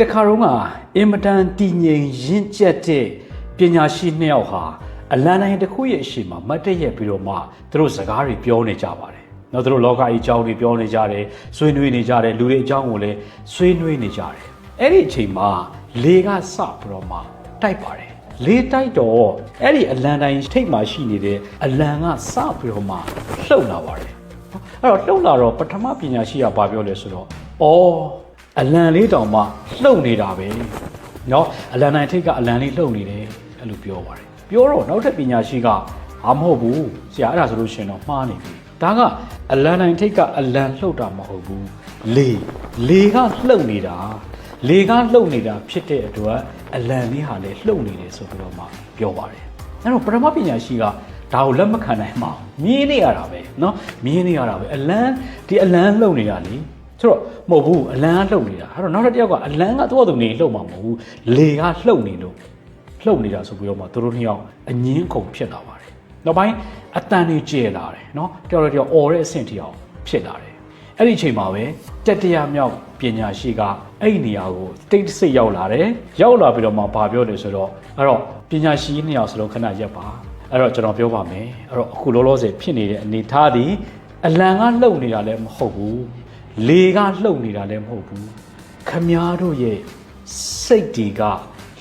တခါတော့ကအင်မတန်တည်ငြိမ်ရင့်ကျက်တဲ့ပညာရှိနှစ်ယောက်ဟာအလံတိုင်းတစ်ခုရဲ့အရှိမမတ်တရက်ပြီးတော့မှသူတို့စကားတွေပြောနေကြပါတယ်။နော်သူတို့လောကကြီးအကြောင်းတွေပြောနေကြတယ်ဆွေးနွေးနေကြတယ်လူတွေအကြောင်းကိုလည်းဆွေးနွေးနေကြတယ်။အဲ့ဒီအချိန်မှာလေကစပြီးတော့မှတိုက်ပါတယ်။လေတိုက်တော့အဲ့ဒီအလံတိုင်းထိတ်မှရှိနေတဲ့အလံကစပြီးတော့မှလှုပ်လာပါတယ်။အဲ့တော့လှုပ်လာတော့ပထမပညာရှိကဘာပြောလဲဆိုတော့အော် အလံလေးတောင်မှလှုပ်နေတာပဲเนาะအလံတိုင်းထိတ်ကအလံလေးလှုပ်နေတယ်အဲ့လိုပြောပါတယ်ပြောတော့နောက်ထပ်ပညာရှိကအာမဟုတ်ဘူးဆရာအဲ့ဒါဆိုလို့ရှရင်တော့မှားနေပြီဒါကအလံတိုင်းထိတ်ကအလံလှုပ်တာမဟုတ်ဘူးလေလေကလှုပ်နေတာလေကလှုပ်နေတာဖြစ်တဲ့အတွက်အလံလေးဟာလည်းလှုပ်နေတယ်ဆိုပြီးတော့မှပြောပါတယ်အဲ့တော့ပထမပညာရှိကဒါကိုလက်မခံနိုင်မှမြင်းနေရတာပဲเนาะမြင်းနေရတာပဲအလံဒီအလံလှုပ်နေတာလေဆိုတော့ မဟုတ်ဘူးအလန်းကလှုပ်နေတာအဲ့တော့နောက်တစ်ယောက်ကအလန်းကသူ့အတူနေလှုပ်မှာမဟုတ်ဘူးလေကလှုပ်နေလို့လှုပ်နေတာဆိုပြီးတော့မှသူတို့နှစ်ယောက်အငင်းကုန်ဖြစ်လာပါတယ်နောက်ပိုင်းအတန်တွေကျဲလာတယ်နော်တယောက်တစ်ယောက်អော်တဲ့အဆင့်တစ်ယောက်ဖြစ်လာတယ်အဲ့ဒီအချိန်မှာပဲတက်တရားမြောက်ပညာရှိကအဲ့ဒီနေရာကိုတိတ်ဆိတ်ရောက်လာတယ်ရောက်လာပြီးတော့မှဗာပြောတယ်ဆိုတော့အဲ့တော့ပညာရှိနှစ်ယောက်စလုံးခဏရက်ပါအဲ့တော့ကျွန်တော်ပြောပါမယ်အဲ့တော့အခုလောလောဆယ်ဖြစ်နေတဲ့အနေထားဒီအလံကလှုပ်နေတာလည်းမဟုတ်ဘူး လေကလှုပ်နေတာလည်းမဟုတ်ဘူးခမားတို့ရဲ့စိတ်တွေက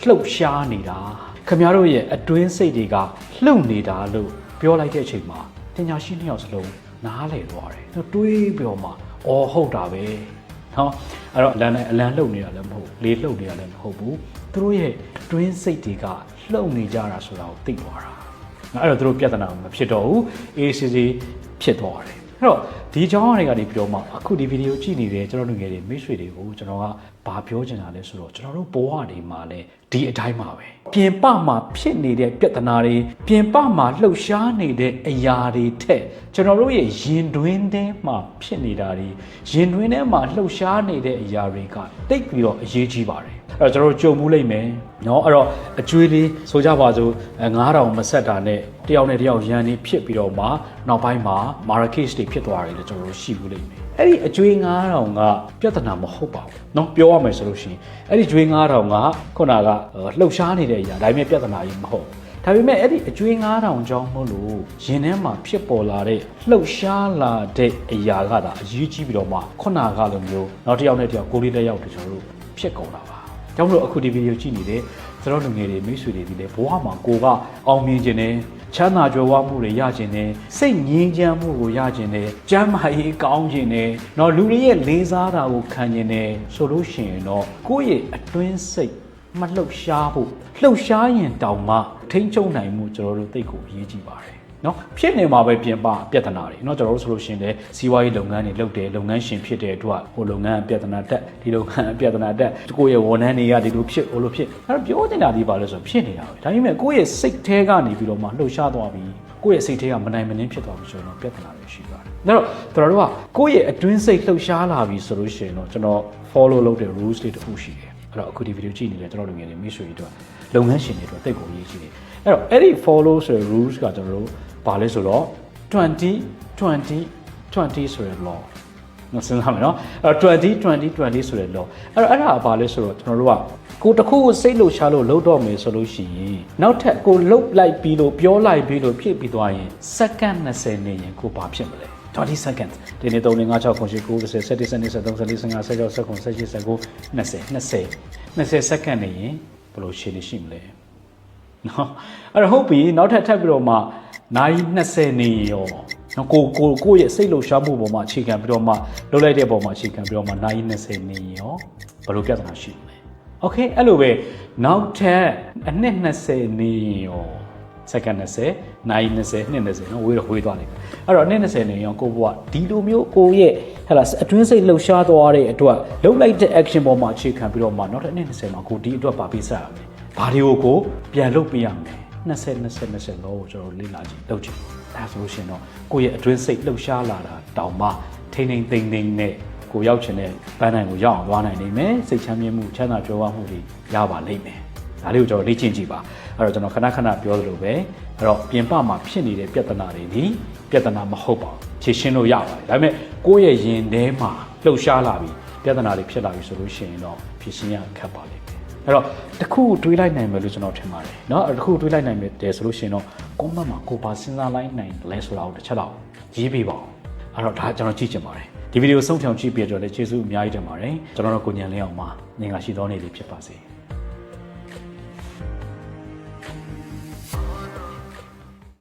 လှုပ်ရှားနေတာခမားတို့ရဲ့အတွင်းစိတ်တွေကလှုပ်နေတာလို့ပြောလိုက်တဲ့အချိန်မှာပညာရှိနှစ်ယောက်စလုံးနားလည်သွားတယ်သူတွေးပြီးတော့မှအော်ဟုတ်တာပဲနော်အဲ့တော့အလံနဲ့အလံလှုပ်နေတာလည်းမဟုတ်လေလှုပ်နေတာလည်းမဟုတ်ဘူးသူတို့ရဲ့အတွင်းစိတ်တွေကလှုပ်နေကြတာဆိုတာကိုသိသွားတာအဲ့တော့သူတို့ပြဿနာမဖြစ်တော့ဘူး ACC ဖြစ်သွားတယ် အဲ့တော့ဒီအကြောင်းအရာတွေကနေပြီးတော့မှအခုဒီဗီဒီယိုကြည့်နေတဲ့ကျွန်တော်တို့ငယ်တွေမိတ်ဆွေတွေကိုကျွန်တော်ကဘာပြောချင်တာလဲဆိုတော့ကျွန်တော်တို့ဘဝတွေမှာလည်းဒီအတိုင်းပါပဲပြင်ပမှာဖြစ်နေတဲ့ပြဿနာတွေပြင်ပမှာလှုပ်ရှားနေတဲ့အရာတွေထက်ကျွန်တော်တို့ရဲ့ရင်တွင်းထဲမှာဖြစ်နေတာတွေရင်တွင်းထဲမှာလှုပ်ရှားနေတဲ့အရာတွေကတိတ်ပြီးတော့အရေးကြီးပါတယ် အဲ့တော့ကျွန်တော်တို့ကြုံမှုလိမ့်မယ်เนาะအဲ့တော့အကျွေးလေးဆိုကြပါစို့အဲ9000မဆက်တာနဲ့တယောက်နဲ့တယောက်ရန်နေဖြစ်ပြီးတော့မှနောက်ပိုင်းမှာ market တွေဖြစ်သွားတယ်လို့ကျွန်တော်တို့ရှိဘူးလိမ့်မယ်အဲ့ဒီအကျွေး9000ကပြဿနာမဟုတ်ပါဘူးเนาะပြောရမယ်ဆိုလို့ရှိရင်အဲ့ဒီကျွေး9000ကခုနကလှုပ်ရှားနေတဲ့အရာဒါပေမဲ့ပြဿနာကြီးမဟုတ်ဘူးဒါပေမဲ့အဲ့ဒီအကျွေး9000ကြောင်းမလို့ရင်ထဲမှာဖြစ်ပေါ်လာတဲ့လှုပ်ရှားလာတဲ့အရာကဒါအရေးကြီးပြီးတော့မှခုနကလိုမျိုးနောက်တစ်ယောက်နဲ့တစ်ယောက်ကိုလေးတစ်ယောက်တကျွန်တော်တို့ဖြစ်ကုန်တာပါ ါ ကြောင့်မလို့အခုဒီဗီဒီယိုကြည့်နေတဲ့ကျွန်တော်လူငယ်တွေမိတ်ဆွေတွေဒီလေဘဝမှာကိုကအောင်မြင်ခြင်းနဲ့ချမ်းသာကြွယ်ဝမှုတွေရခြင်းနဲ့စိတ်ငြိမ်းချမ်းမှုကိုရခြင်းနဲ့ကျမ်းမာရေးကောင်းခြင်းနဲ့တော့လူတွေရဲ့လေးစားတာကိုခံခြင်းနဲ့ဆိုလို့ရှိရင်တော့ကိုယ့်ရဲ့အတွင်းစိတ်မလှုပ်ရှားဖို့လှုပ်ရှားရင်တောင်မှထိန်းချုပ်နိုင်မှုကျွန်တော်တို့သိကိုအရေးကြီးပါတယ် နော်ဖြစ်နေမှာပဲပြင်ပပြဿနာတွေနော်ကျွန်တော်တို့ဆိုလို့ရှိရင်လည်းစီးပွားရေးလုပ်ငန်းတွေလုပ်တယ်လုပ်ငန်းရှင်ဖြစ်တဲ့အတွက်ဟိုလုပ်ငန်းပြဿနာတက်ဒီလုပ်ငန်းပြဿနာတက်ကိုယ့်ရဲ့ဝန်ထမ်းတွေကဒီလိုဖြစ်ဟိုလိုဖြစ်အဲ့တော့ပြောနေတာဒီပါလဲဆိုဖြစ်နေတာပဲဒါပေမဲ့ကိုယ့်ရဲ့စိတ်แท้ကနေပြီးတော့မှလှုပ်ရှားသွားပြီးကိုယ့်ရဲ့စိတ်ထဲကမနိုင်မနှင်းဖြစ်သွားပြီဆိုတော့ပြဿနာတွေရှိပါတယ်။ဒါတော့ကျွန်တော်တို့ကကိုယ့်ရဲ့အတွင်းစိတ်လှုပ်ရှားလာပြီဆိုလို့ရှိရင်တော့ကျွန်တော် follow လုပ်တဲ့ rules တွေတခုရှိတယ် အဲ့တော့အခုဒီဗီဒီယိုကြည့်နေတဲ့ကျွန်တော်တို့ငယ်တွေမိတ်ဆွေတွေအတွက်လုပ်ငန်းရှင်တွေအတွက်တိတ်ကိုအရေးကြီးတယ်။အဲ့တော့အဲ့ဒီ follow ဆိုတဲ့ rules ကကျွန်တော်တို့ဘာလဲဆိုတော့20 20 20ဆိုတဲ့ law နော်စဉ်းစားမယ်နော်အဲ့တော့20 20 20ဆိုတဲ့ law အဲ့တော့အဲ့ဒါကဘာလဲဆိုတော့ကျွန်တော်တို့ကကိုတစ်ခုကိုစိတ်လှုပ်ရှားလို့လှုပ်တော့မယ်ဆိုလို့ရှိရင်နောက်ထပ်ကိုလှုပ်လိုက်ပြီးလို့ပြောလိုက်ပြီးလို့ဖြစ်ပြီးသွားရင်စက္ကန့်20နေရင်ကိုဘာဖြစ်မလဲ 20 seconds ဒီနေ့3 5 6 9 10 9 10 11 12 13 14 15 16 17 18 19 20 20 20 second နေရင်ဘယ်လိုရှင်းနေရှိမလဲ နော်အဲ့တော့ဟုတ်ပြီနောက်ထပ်ထပ်ပြီးတော့မှနိုင်20နေရောနော်ကိုကိုကိုယ့်ရဲ့စိတ်လှုပ်ရှားမှုပေါ်မှာအခြေခံပြီးတော့မှလှုပ်လိုက်တဲ့ပုံမှာအခြေခံပြီးတော့မှနိုင်20နေရောဘယ်လိုပြဿနာရှိမလဲโอเคအဲ့လိုပဲနောက်ထပ်အနှစ်20နေရော စက္ကန့်20နိုင်20နှစ်20နော်ဝေးတော့ဝေးသွားတယ်အဲ့တော့အနှစ်20နေရောကိုဘွားဒီလိုမျိုးကိုရဲ့ဟဲ့လားအတွင်းစိတ်လှုပ်ရှားသွားတဲ့အတွက်လှုပ်လိုက်တဲ့ action ပေါ်မှာအခြေခံပြီးတော့မှနောက်ထပ်အနှစ်20မှာကိုဒီအတွက်ပါပေးဆက်ရမယ်ဘာတွေကိုကိုပြန်လုပ်ပေးရမယ်20 20 20လောကိုကျွန်တော်လေ့လာကြည့်လုပ်ကြည့်အဲဒါဆိုလို့ရှိရင်တော့ကိုယ့်ရဲ့အတွင်းစိတ်လှုပ်ရှားလာတာတောင်မှထိမ့်ထိမ့်သိမ့်သိမ့်နဲ့ကိုရောက်ချင်တဲ့ပန်းနိုင်ကိုရောက်အောင်သွားနိုင်နိုင်မယ်စိတ်ချမ်းမြေ့မှုချမ်းသာကြွယ်ဝမှုတွေရပါလိမ့်မယ်ဒါလေးကိုကျွန်တော်လေ့ကျင့်ကြည့်ပါ အဲ့တော့ကျွန်တော်ခဏခဏပြောသလိုပဲအဲ့တော့ပြင်ပမှာဖြစ်နေတဲ့ပြဿနာတွေဒီပြဿနာမဟုတ်ပါဘူးဖြေရှင်းလို့ရပါတယ်ဒါပေမဲ့ကိုယ့်ရဲ့ရင်ထဲမှာလှုပ်ရှားလာပြီ ပြဿနာတွေဖြစ်လာပြီဆိုလို့ရှိရင်တော့ဖြေရှင်းရခက်ပါလိမ့်မယ်အဲ့တော့တစ်ခုတွေးလိုက်နိုင်မယ်လို့ကျွန်တော်ထင်ပါတယ်เนาะတစ်ခုတွေးလိုက်နိုင်မယ်တယ်ဆိုလို့ရှိရင်တော့ comment မှာကိုပါစဉ်းစားလိုက်နိုင်လဲဆိုတာကိုတစ်ချက်တော့ရေးပေးပါအောင်အဲ့တော့ဒါကျွန်တော်ကြည့်ချင်ပါတယ်ဒီဗီဒီယိုဆုံးဖြောင်ကြည့်ပြကြတော့လည်းကျေးဇူးအများကြီးတင်ပါတယ်ကျွန်တော်တို့ကိုညံလင်းအောင်ပါငင်္ဂလာရှိသောနေ့လေးဖြစ်ပါစေ